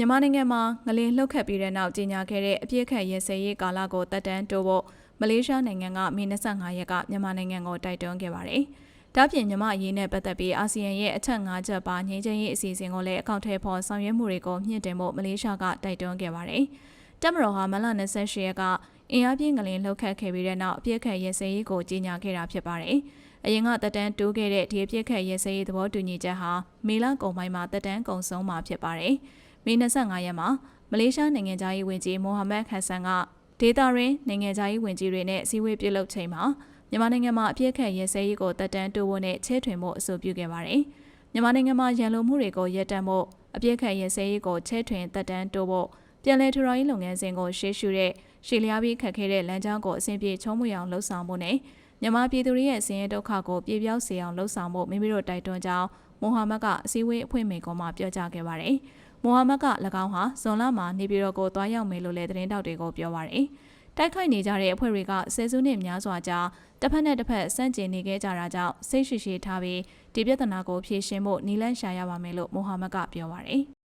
မြန်မာနိုင်ငံမှာငလင်လှုပ်ခတ်ပြီးတဲ့နောက်ကြီးညာခဲ့တဲ့အပြစ်ခတ်ရဲစဲရေးကာလကိုတက်တန်းတိုးဖို့မလေးရှားနိုင်ငံကမေ25ရက်ကမြန်မာနိုင်ငံကိုတိုက်တွန်းခဲ့ပါတယ်။ဒါ့ပြင်မြန်မာအရေးနဲ့ပတ်သက်ပြီးအာဆီယံရဲ့အချက်၅ချက်ပါငြိမ်းချမ်းရေးအစီအစဉ်ကိုလည်းအကောင့်ထဲပေါ်ဆောင်ရွက်မှုတွေကိုမြင့်တင်ဖို့မလေးရှားကတိုက်တွန်းခဲ့ပါတယ်။တက်မတော်ဟာမလ28ရက်ကအင်အားပြင်းငလင်လှုပ်ခတ်ခဲ့ပြီးတဲ့နောက်အပြစ်ခတ်ရဲစဲရေးကိုကြီးညာခဲ့တာဖြစ်ပါတယ်။အရင်ကတက်တန်းတိုးခဲ့တဲ့ဒီအပြစ်ခတ်ရဲစဲရေးသဘောတူညီချက်ဟာမေလကုန်ပိုင်းမှာတက်တန်းကုန်ဆုံးမှာဖြစ်ပါတယ်။ မေ25ရက်မှာမလေးရှားနိုင်ငံသားရေးဝန်ကြီးမိုဟာမက်ခက်ဆန်ကဒေတာရင်းနိုင်ငံသားရေးဝန်ကြီးတွေနဲ့အစည်းအဝေးပြုလုပ်ချိန်မှာမြန်မာနိုင်ငံမှာအပြစ်ခတ်ရဲစဲရေးကိုတက်တန်းတိုးဖို့နဲ့ချဲထွင်ဖို့အဆိုပြုခဲ့ပါတယ်။မြန်မာနိုင်ငံမှာရန်လိုမှုတွေကိုရပ်တန့်ဖို့အပြစ်ခတ်ရဲစဲရေးကိုချဲထွင်တက်တန်းတိုးဖို့ပြည်내ထူထောင်ရေးလုပ်ငန်းစဉ်ကိုရှေ့ရှုတဲ့ရှေ့လျားပြီးခတ်ခဲ့တဲ့လမ်းကြောင်းကိုအဆင်ပြေချုံးမွေအောင်လှုပ်ဆောင်ဖို့နဲ့မြန်မာပြည်သူတွေရဲ့ဆင်းရဲဒုက္ခကိုပြေပြောက်စေအောင်လှုပ်ဆောင်ဖို့မိမိတို့တိုက်တွန်းကြောင်း မိုဟာမက်ကအစည်းအဝေးအဖွင့်မိန့်ခွန်းမှာပြောကြားခဲ့ပါတယ်။မိုဟာမက်က၎င်းဟာဇွန်လမှာနေပြည်တော်ကိုတွားရောက်မယ်လို့လည်းသတင်းတောက်တွေကိုပြောပါတယ်။တိုက်ခိုက်နေကြတဲ့အဖွဲ့တွေကဆယ်စုနှစ်များစွာကြာတစ်ဖက်နဲ့တစ်ဖက်စန့်ကျင်နေခဲ့ကြတာကြောင့်စိတ်ရှိရှိထားပြီးဒီပြဿနာကိုဖြေရှင်းဖို့နီလန့်ရှာရပါမယ်လို့မိုဟာမက်ကပြောပါတယ်။